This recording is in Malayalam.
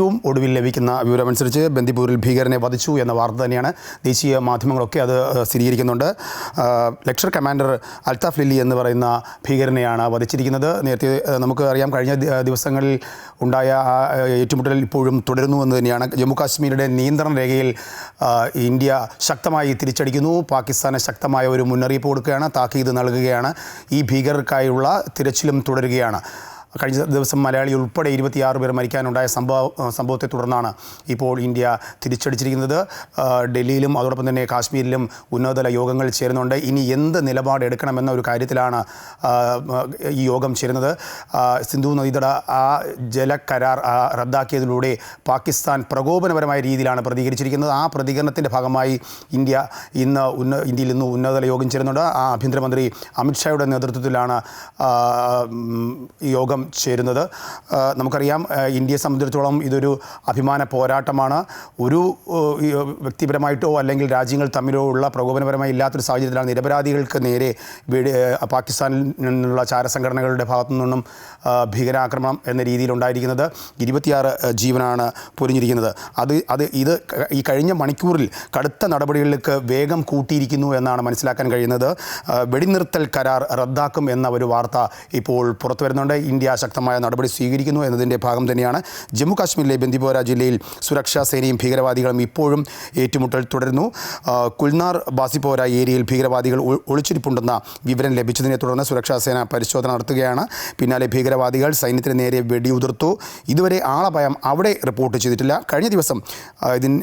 ഏറ്റവും ഒടുവിൽ ലഭിക്കുന്ന വിവരമനുസരിച്ച് ബന്ദിപൂരിൽ ഭീകരനെ വധിച്ചു എന്ന വാർത്ത തന്നെയാണ് ദേശീയ മാധ്യമങ്ങളൊക്കെ അത് സ്ഥിരീകരിക്കുന്നുണ്ട്. ലക്ഷർ കമാൻഡർ അൽതാഫ് ലില്ലി എന്ന് പറയുന്ന ഭീകരനെയാണ് വധിച്ചിരിക്കുന്നത്. നേരത്തെ നമുക്ക് അറിയാം കഴിഞ്ഞ ദിവസങ്ങളിൽ ഉണ്ടായ ആ ഏറ്റുമുട്ടൽ ഇപ്പോഴും തുടരുന്നു എന്ന് തന്നെയാണ്. ജമ്മു നിയന്ത്രണ രേഖയിൽ ഇന്ത്യ ശക്തമായി തിരിച്ചടിക്കുന്നു. പാകിസ്ഥാന് ശക്തമായ ഒരു മുന്നറിയിപ്പ് കൊടുക്കുകയാണ് താക്കീത് നൽകുകയാണ്. ഈ ഭീകരർക്കായുള്ള തിരച്ചിലും തുടരുകയാണ്. കഴിഞ്ഞ ദിവസം മലയാളി ഉൾപ്പെടെ ഇരുപത്തിയാറ് പേർ മരിക്കാനുണ്ടായ സംഭവ സംഭവത്തെ തുടർന്നാണ് ഇപ്പോൾ ഇന്ത്യ തിരിച്ചടിച്ചിരിക്കുന്നത്. ഡൽഹിയിലും അതോടൊപ്പം തന്നെ കാശ്മീരിലും ഉന്നതതല യോഗങ്ങൾ ചേരുന്നുണ്ട്. ഇനി എന്ത് നിലപാട് എടുക്കണമെന്ന ഒരു കാര്യത്തിലാണ് ഈ യോഗം ചേരുന്നത്. സിന്ധു നദീതട ആ ജലകരാർ ആ, റദ്ദാക്കിയതിലൂടെ പാകിസ്ഥാൻ പ്രകോപനപരമായ രീതിയിലാണ് പ്രതികരിച്ചിരിക്കുന്നത്. ആ പ്രതികരണത്തിന്റെ ഭാഗമായി ഇന്ത്യ ഇന്ന് ഉന്ന ഇന്ത്യയിൽ ഇന്ന് ഉന്നതതല യോഗം ചേരുന്നുണ്ട്. ആ ആഭ്യന്തരമന്ത്രി അമിത്ഷായുടെ നേതൃത്വത്തിലാണ് യോഗം യോഗം ചേരുന്നത്. നമുക്കറിയാം ഇന്ത്യയെ സംബന്ധിച്ചിടത്തോളം ഇതൊരു അഭിമാന പോരാട്ടമാണ്. ഒരു വ്യക്തിപരമായിട്ടോ അല്ലെങ്കിൽ രാജ്യങ്ങൾ തമ്മിലോ ഉള്ള പ്രകോപനപരമായി ഇല്ലാത്തൊരു സാഹചര്യത്തിലാണ് നിരപരാധികൾക്ക് നേരെ പാകിസ്ഥാനിൽ നിന്നുള്ള ചാരസംഘടനകളുടെ ഭാഗത്തു നിന്നും ഭീകരാക്രമണം എന്ന രീതിയിലുണ്ടായിരിക്കുന്നത് ഇരുപത്തിയാറ് ജീവനാണ് പൊരിഞ്ഞിരിക്കുന്നത് അത് അത് ഇത് ഈ കഴിഞ്ഞ മണിക്കൂറിൽ കടുത്ത നടപടികളിലേക്ക് വേഗം കൂട്ടിയിരിക്കുന്നു എന്നാണ് മനസ്സിലാക്കാൻ കഴിയുന്നത്. വെടിനിർത്തൽ കരാർ റദ്ദാക്കും എന്ന ഒരു വാർത്ത ഇപ്പോൾ പുറത്തു വരുന്നുണ്ട്. ഇന്ത്യ ശക്തമായ നടപടി സ്വീകരിക്കുന്നു എന്നതിന്റെ ഭാഗം തന്നെയാണ് ജമ്മു കാശ്മീരിലെ ബന്ദിപോര ജില്ലയിൽ സുരക്ഷാ സേനയും ഭീകരവാദികളും ഇപ്പോഴും ഏറ്റുമുട്ടൽ തുടരുന്നു. കുൽനാർ ബാസിപ്പോര ഏരിയയിൽ ഭീകരവാദികൾ ഒളിച്ചിരിപ്പുണ്ടെന്ന വിവരം ലഭിച്ചതിനെ തുടർന്ന് സുരക്ഷാ സേന പരിശോധന നടത്തുകയാണ്. പിന്നാലെ ഭീകരവാദികൾ സൈന്യത്തിന് നേരെ വെടിയുതിർത്തു. ഇതുവരെ ആളപായം അവിടെ റിപ്പോർട്ട് ചെയ്തിട്ടില്ല. കഴിഞ്ഞ ദിവസം ആ, ഇതിൻ